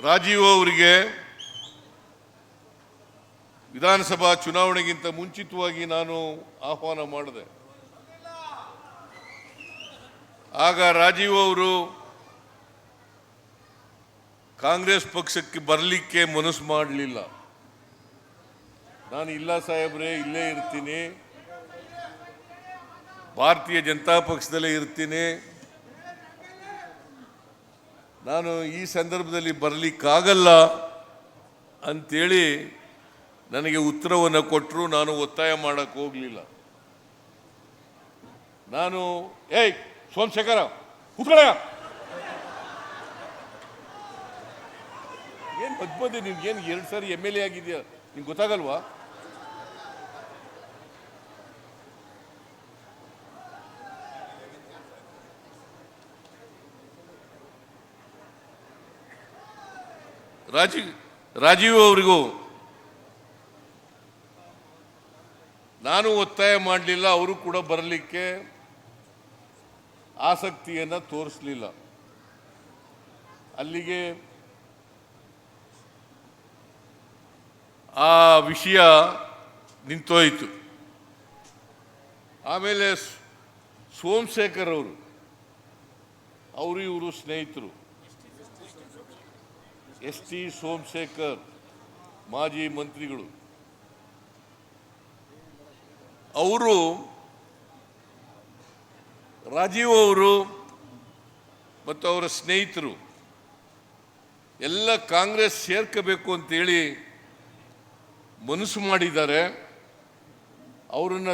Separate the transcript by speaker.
Speaker 1: ರಾಜೀವ್ ಅವರಿಗೆ ವಿಧಾನಸಭಾ ಚುನಾವಣೆಗಿಂತ ಮುಂಚಿತವಾಗಿ ನಾನು ಆಹ್ವಾನ ಮಾಡಿದೆ. ಆಗ ರಾಜೀವ್ ಅವರು ಕಾಂಗ್ರೆಸ್ ಪಕ್ಷಕ್ಕೆ ಬರಲಿಕ್ಕೆ ಮನಸ್ಸು ಮಾಡಲಿಲ್ಲ. ನಾನು ಇಲ್ಲ ಸಾಹೇಬ್ರೆ, ಇಲ್ಲೇ ಇರ್ತೀನಿ. ಭಾರತೀಯ ಜನತಾ ಪಕ್ಷದಲ್ಲೇ ಇರ್ತೀನಿ. ನಾನು ಈ ಸಂದರ್ಭದಲ್ಲಿ ಬರಲಿಕ್ಕಾಗಲ್ಲ ಅಂಥೇಳಿ ನನಗೆ ಉತ್ತರವನ್ನು ಕೊಟ್ಟರು ನಾನು ಒತ್ತಾಯ ಮಾಡೋಕ್ಕೆ ಹೋಗಲಿಲ್ಲ. ನಾನು, ಏಯ್, ಸೋಮಶೇಖರ ಉತ್ತರ ಏನು ಮಧ್ಯ ನಿಮ್ಗೆ ಏನು ಎರಡು ಸಾರಿ ಎಂ ಎಲ್ ಎ ಆಗಿದೆಯಾ? ನಿಂಗೆ ಗೊತ್ತಾಗಲ್ವಾ? ರಾಜೀವ್ ರಾಜೀವ್ ಅವರಿಗೂ ನಾನು ಒತ್ತಾಯ ಮಾಡಲಿಲ್ಲ, ಅವರು ಕೂಡ ಬರಲಿಕ್ಕೆ ಆಸಕ್ತಿಯನ್ನು ತೋರಿಸಲಿಲ್ಲ. ಅಲ್ಲಿಗೆ ಆ ವಿಷಯ ನಿಂತೋಯಿತು. ಆಮೇಲೆ ಸೋಮಶೇಖರ್ ಅವರು ಅವರು ಇವರು ಸ್ನೇಹಿತರು. ಎಸ್ ಟಿ ಸೋಮಶೇಖರ್, ಮಾಜಿ ಮಂತ್ರಿಗಳು. ಅವರು ರಾಜೀವ್ ಅವರು ಮತ್ತು ಅವರ ಸ್ನೇಹಿತರು ಎಲ್ಲ ಕಾಂಗ್ರೆಸ್ ಸೇರ್ಕೋಬೇಕು ಅಂತೇಳಿ ಮನಸ್ಸು ಮಾಡಿದ್ದಾರೆ. ಅವರನ್ನು